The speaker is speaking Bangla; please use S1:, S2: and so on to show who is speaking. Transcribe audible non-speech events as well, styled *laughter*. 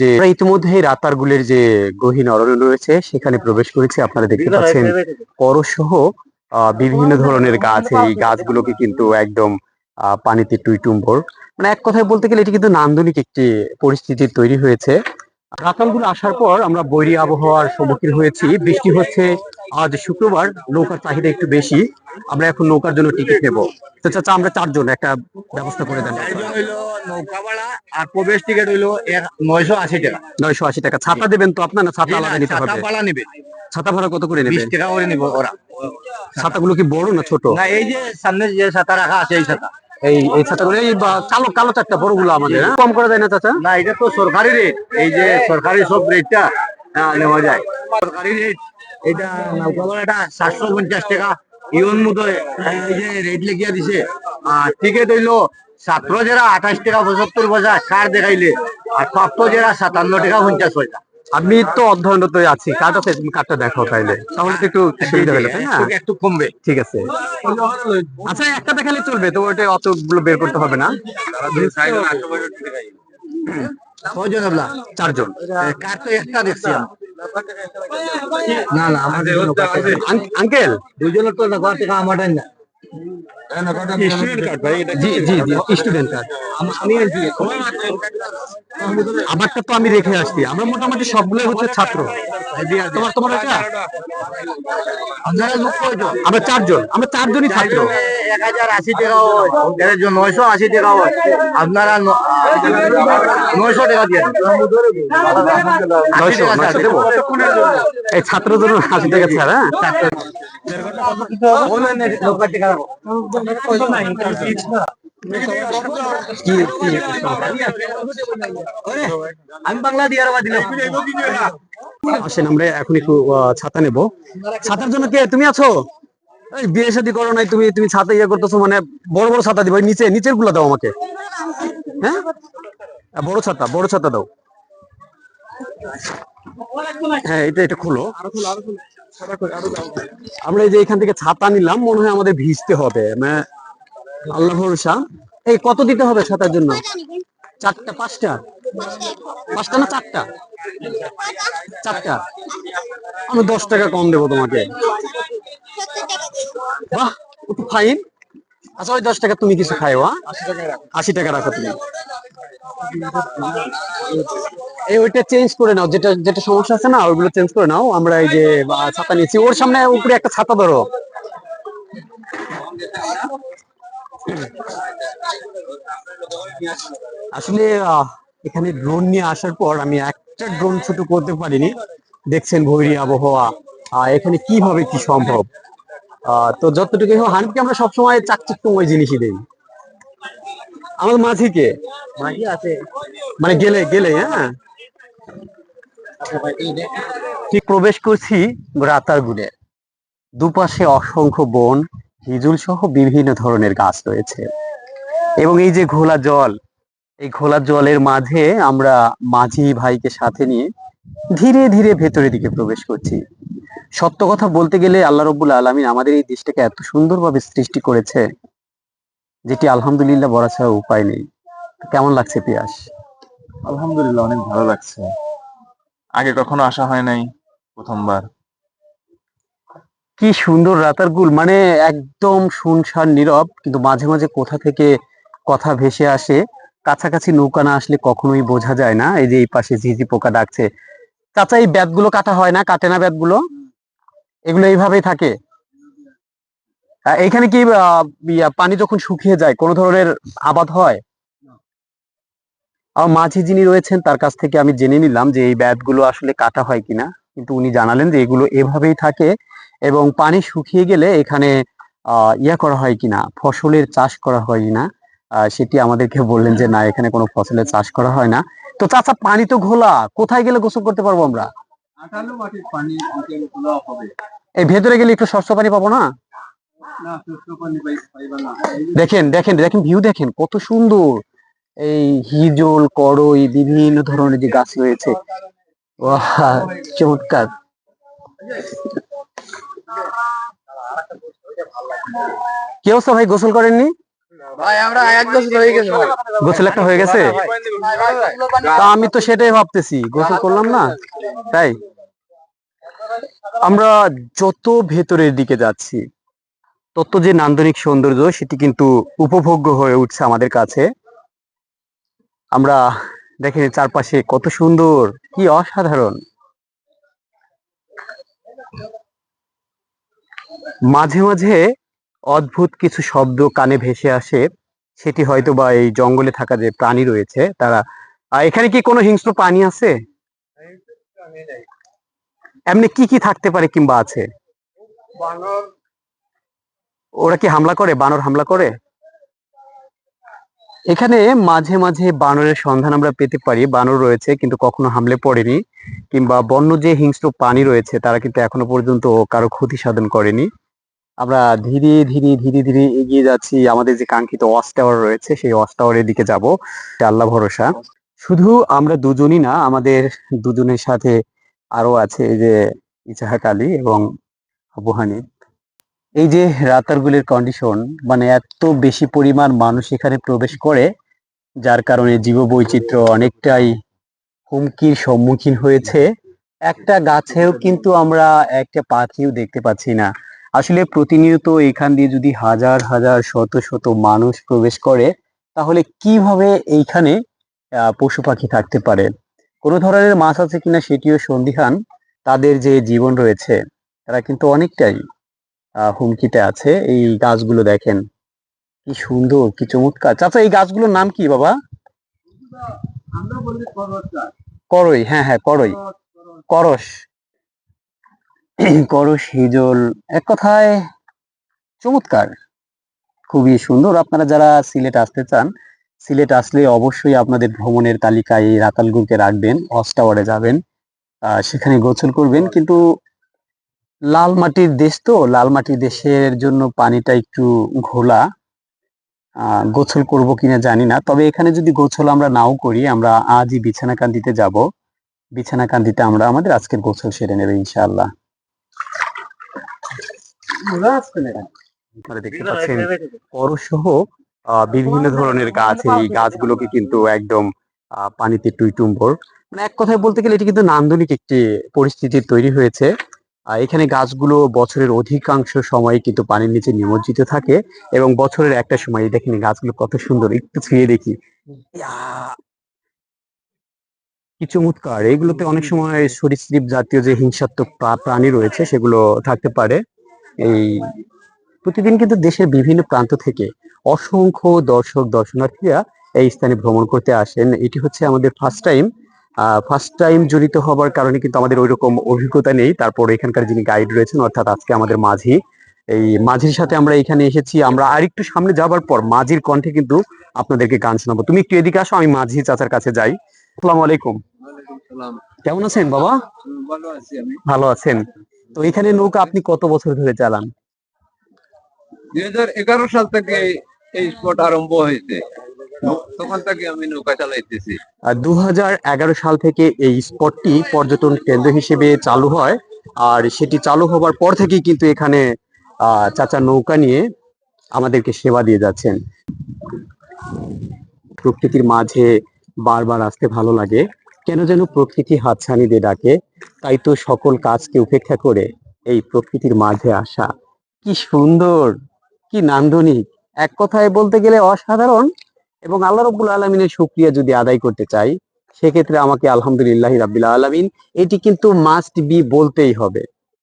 S1: যে ইতিমধ্যে রাতারগুলের যে গহীন অরণ্য রয়েছে সেখানে প্রবেশ করেছে। আপনারা দেখতে পাচ্ছেন করসহ বিভিন্ন ধরনের গাছ। এই গাছগুলোকে কিন্তু একদম আহ, পানিতে টুইটুম্বর। মানে এক কথায় বলতে গেলে এটি কিন্তু নান্দনিক একটি পরিস্থিতি তৈরি হয়েছে। রাতালগুলো আসার পর আমরা বৈরী আবহাওয়ার সম্মুখীন হয়েছি। বৃষ্টি হচ্ছে আজ শুক্রবার নৌকার চাহিদা একটু বেশি আমরা এখন নৌকার জন্য টিকিট নেব। তো চাচা আমরা চারজন একটা ব্যবস্থা করে দেন।
S2: নৌকা ভাড়া আর প্রবেশ টিকিট হইল নয়শো আশি টাকা।
S1: নয়শো আশি টাকা। ছাতা দেবেন তো আপনার না ছাতা আলাদা নিতে হবে?
S2: ভাড়া নিবে।
S1: ছাতা ভাড়া কত করে নেবে
S2: টাকা করে নিব ওরা।
S1: ছাতাগুলো কি বড় না ছোট?
S2: না এই যে সামনে যে ছাতা রাখা আছে এই ছাতা।
S1: এই এই ছাতাগুলো এই কালো কালো চারটা বড়গুলো আমাদের হ্যাঁ? কম করে দেয় না চাচা?
S2: না এটা তো সরকারি রেট এই যে সরকারি সব রেটটা নেওয়া যায়। সরকারি রেট এটা সাতশো পঞ্চাশ টাকা। ইউন মতো যে রেট লিখিয়া দিছে। আর টিকিট হইল ছাত্র যারা আঠাশ টাকা পঁচাত্তর পয়সা দেখাইলে। আর প্রাপ্ত যারা সাতান্ন টাকা পঞ্চাশ পয়সা।
S1: আমি তো অধ্যয়নরত আছি। কার্ড আছে তুমি কার্ডটা দেখাও তাইলে? তাহলে তো একটু সুবিধা হলো তাই না?
S2: একটু- কমবে।
S1: ঠিক আছে। আচ্ছা একটা দেখালে চলবে তো ওটা অতগুলো বের করতে হবে না। চারজন।
S2: কার তো একটা দেখছি। না না আমাদের
S1: আঙ্ক- আঙ্কেল
S2: দুজনের তো ঘর থেকে আমার না।
S1: স্টুডেন্ট কার্ড জি জি জি স্টুডেন্ট কার্ড
S2: আমি
S1: আমারটা তো আমি রেখে আসছি। আমরা মোটামুটি সবগুলো হচ্ছে ছাত্র। তোমার তোমার এটা আমরা চারজন। আমরা চারজনই ছাত্র।
S2: এক হাজার আশি টাকা নয়শো আশি টাকা আপনারা নয়শো টাকা দিয়ে
S1: নয়শো এই ছাত্র জন্য আশি টাকা ছাড়া হ্যাঁ?
S2: টাকা আমি বাংলা দিয়ে দিলাম।
S1: আসেন আমরা এখন একটু ছাতা নেব। ছাতার জন্য কে? তুমি আছো? এই বিয়ে শাদী করো নাই তুমি তুমি ছাতা ইয়ে করতেছো মানে বড় বড় ছাতা দিবা। নিচে নিচেরগুলো দাও আমাকে। হ্যাঁ? বড় ছাতা বড় ছাতা দাও। হ্যাঁ এটা এটা খুলো। আমরা এই যে এখান থেকে ছাতা নিলাম মনে হয় আমাদের ভিজতে হবে মানে আল্লাহ ভরসা। এই কত দিতে হবে ছাতার জন্য? চারটা, পাঁচটা? পাঁচটা না চারটা? চারটা। আমি দশ টাকা কম দেবো তোমাকে। বাহ ফাইন। আচ্ছা ওই দশ টাকা তুমি কিছু খাইও আশি টাকা রাখো। তুমি। এই ওইটা চেঞ্জ করে নাও। যেটা যেটা সমস্যা আছে না, ওইগুলো চেঞ্জ করে নাও। আমরা এই যে ছাতা নিয়েছি ওর সামনে উপরে একটা ছাতা ধরো। আসলে এখানে ড্রোন নিয়ে আসার পর আমি একটা ড্রোন ছোট করতে পারিনি। দেখছেন ভৈরী আবহাওয়া। এখানে কীভাবে কি সম্ভব? তো যতটুকু হানিফকে আমরা সবসময় চাকচিক্যময় জিনিসই দেই। আমার মাঝিকে
S2: মাঝি আছে।
S1: মানে গেলে গেলে হ্যাঁ? ঠিক প্রবেশ করছি রাতারগুলে দুপাশে অসংখ্য বন হিজুল সহ বিভিন্ন ধরনের গাছ রয়েছে। এবং এই যে ঘোলা জল, এই ঘোলা জলের মাঝে আমরা মাঝি ভাইকে সাথে নিয়ে ধীরে ধীরে ভেতরের দিকে প্রবেশ করছি। সত্য কথা বলতে গেলে আল্লাহ রব্বুল আলমিন আমাদের এই দেশটাকে এত সুন্দরভাবে সৃষ্টি করেছে, যেটি আলহামদুলিল্লাহ বলা ছাড়া উপায় নেই। কেমন লাগছে পিয়াস?
S3: আলহামদুলিল্লাহ, অনেক ভালো লাগছে। আগে কখনো আসা হয় নাই প্রথমবার।
S1: কি সুন্দর রাতারগুল মানে একদম শুনশান নীরব, কিন্তু মাঝে মাঝে কোথা থেকে কথা ভেসে আসে, কাছাকাছি নৌকা না আসলে কখনোই বোঝা যায় না। এই যে এই পাশে ঝিঝি পোকা ডাকছে। চাচা, এই ব্যাতগুলো কাটা হয় না? কাটে না ব্যাতগুলো? এগুলো এইভাবেই থাকে। এইখানে কি পানি যখন শুকিয়ে যায়, কোনো ধরনের আবাদ হয়? আর মাঝি যিনি রয়েছেন, তার কাছ থেকে আমি জেনে নিলাম যে এই ব্যাতগুলো আসলে কাটা হয় কিনা। কিন্তু উনি জানালেন যে এগুলো এভাবেই থাকে। এবং পানি শুকিয়ে গেলে এখানে আহ, ইয়া করা হয় কিনা ফসলের চাষ করা হয় কিনা সেটি আমাদেরকে বললেন যে না এখানে কোনো ফসলের চাষ করা হয় না। তো চাচা পানি তো ঘোলা কোথায় গেলে গোসল করতে পারব আমরা? এই ভেতরে গেলে একটু শস্য পানি পাবো না? দেখেন দেখেন দেখেন ভিউ দেখেন কত সুন্দর। এই হিজল করই বিভিন্ন ধরনের যে গাছ রয়েছে। চমৎকার। কি অবস্থা ভাই? গোসল করেননি? গোসল একটা হয়ে গেছে? তা আমি তো সেটাই ভাবতেছি গোসল করলাম না? তাই? আমরা যত ভেতরের দিকে যাচ্ছি তত যে নান্দনিক সৌন্দর্য সেটি কিন্তু উপভোগ্য হয়ে উঠছে আমাদের কাছে। আমরা দেখেন চারপাশে কত সুন্দর কি অসাধারণ। মাঝে মাঝে অদ্ভুত কিছু শব্দ কানে ভেসে আসে। সেটি হয়তো বা এই জঙ্গলে থাকা যে প্রাণী রয়েছে, তারা এখানে কি কোনো হিংস্র প্রাণী আছে? এমনি কি কি থাকতে পারে কিংবা আছে? ওরা কি হামলা করে? বানর হামলা করে? এখানে মাঝে মাঝে বানরের সন্ধান আমরা পেতে পারি। বানর রয়েছে, কিন্তু কখনো হামলে পড়েনি। কিংবা বন্য যে হিংস্র প্রাণী রয়েছে, তারা কিন্তু এখনও পর্যন্ত কারও ক্ষতি সাধন করেনি। আমরা ধীরে ধীরে ধীরে ধীরে এগিয়ে যাচ্ছি। আমাদের যে কাঙ্ক্ষিত ওয়াচ টাওয়ার রয়েছে, সেই ওয়াচ টাওয়ারের দিকে যাব। আল্লাহ ভরসা। শুধু আমরা দুজনই না, আমাদের দুজনের সাথে আরও আছে যে ইজাহাক আলী এবং আবু হানিফ। এই যে রাতারগুলের কন্ডিশন মানে এত বেশি পরিমাণ মানুষ এখানে প্রবেশ করে, যার কারণে জীববৈচিত্র্য অনেকটাই হুমকির সম্মুখীন হয়েছে। একটা গাছেও কিন্তু আমরা একটা পাখিও দেখতে পাচ্ছি না। আসলে প্রতিনিয়ত এখান দিয়ে যদি হাজার হাজার শত শত মানুষ প্রবেশ করে তাহলে কীভাবে এইখানে পশু পাখি থাকতে পারে? কোনো ধরনের মাছ আছে কিনা সেটিও সন্দিহান তাদের যে জীবন রয়েছে তারা কিন্তু অনেকটাই হুমকিতে আছে। এই গাছগুলো দেখেন কি সুন্দর কি চমৎকার। চাচা এই গাছগুলোর নাম কি বাবা? করই হ্যাঁ হ্যাঁ করই। করস। *clears throat* করস হিজল এক কথায় চমৎকার, খুবই সুন্দর। আপনারা যারা সিলেট আসতে চান, সিলেট আসলে অবশ্যই আপনাদের ভ্রমণের তালিকায় এই রাতালগুলকে রাখবেন অস টাওয়ারে যাবেন সেখানে গোসল করবেন। কিন্তু লাল মাটির দেশ তো লাল মাটির দেশের জন্য পানিটা একটু ঘোলা। গোসল করব কিনা জানি না। তবে এখানে যদি গোসল আমরা নাও করি, আমরা আজই বিছানাকান্দিতে যাব। বিছানাকান্দিতে আমরা আমাদের আজকের গোসল সেরে নেবে, ইনশাআল্লাহ। আপনারা দেখতে পাচ্ছেন বিভিন্ন ধরনের গাছ এই গাছগুলোকে কিন্তু একদম পানিতে টুইটুম্বর মানে এক কথায় বলতে গেলে এটি কিন্তু নান্দনিক একটি পরিস্থিতির তৈরি হয়েছে। এখানে গাছগুলো বছরের অধিকাংশ সময় কিন্তু পানির নিচে নিমজ্জিত থাকে এবং বছরের একটা সময় দেখেন গাছগুলো কত সুন্দর। একটু ছুঁয়ে দেখি! কি চমৎকার এগুলোতে অনেক সময় সরীসৃপ জাতীয় যে হিংসাত্মক প্রাণী রয়েছে, সেগুলো থাকতে পারে। এই প্রতিদিন কিন্তু দেশের বিভিন্ন প্রান্ত থেকে অসংখ্য দর্শক, দর্শনার্থীরা এই স্থানে ভ্রমণ করতে আসেন। এটি হচ্ছে আমাদের ফার্স্ট টাইম ফার্স্ট টাইম জড়িত হবার কারণে কিন্তু আমাদের ওইরকম অভিজ্ঞতা নেই। তারপর এখানকার যিনি গাইড রয়েছেন, অর্থাৎ আজকে আমাদের মাঝি, এই মাঝির সাথে আমরা এখানে এসেছি। আমরা আরেকটু সামনে যাবার পর মাঝির কণ্ঠে কিন্তু আপনাদেরকে গান শোনাবো। তুমি একটু এদিকে আসো, আমি মাঝি চাচার কাছে যাই। আসসালামু আলাইকুম। কেমন আছেন বাবা?
S2: ভালো আছি আমি।
S1: ভালো আছেন। তো এখানে নৌকা আপনি কত বছর ধরে চালান?
S4: দুই এগারো সাল থেকে এই স্পট আরম্ভ হয়েছে। তখন থেকে আমি নৌকা চালাইতেছি।
S1: দু সাল থেকে এই স্পটটি পর্যটন কেন্দ্র হিসেবে চালু হয়। আর সেটি চালু হবার পর থেকেই কিন্তু এখানে আহ, চাচা নৌকা নিয়ে আমাদেরকে সেবা দিয়ে যাচ্ছেন। প্রকৃতির মাঝে বারবার আসতে ভালো লাগে। কেন যেন প্রকৃতি হাতছানি দিয়ে ডাকে। তাই তো সকল কাজকে উপেক্ষা করে এই প্রকৃতির মাঝে আসা। কি সুন্দর, কি নান্দনিক। এক কথায় বলতে গেলে অসাধারণ। এবং আল্লাহ রব্বুল আলমিনের শুক্রিয়া যদি আদায় করতে চাই, সেক্ষেত্রে আমাকে আলহামদুলিল্লাহ রাব্বিল আলামিন, এটি কিন্তু মাস্ট বি বলতেই হবে।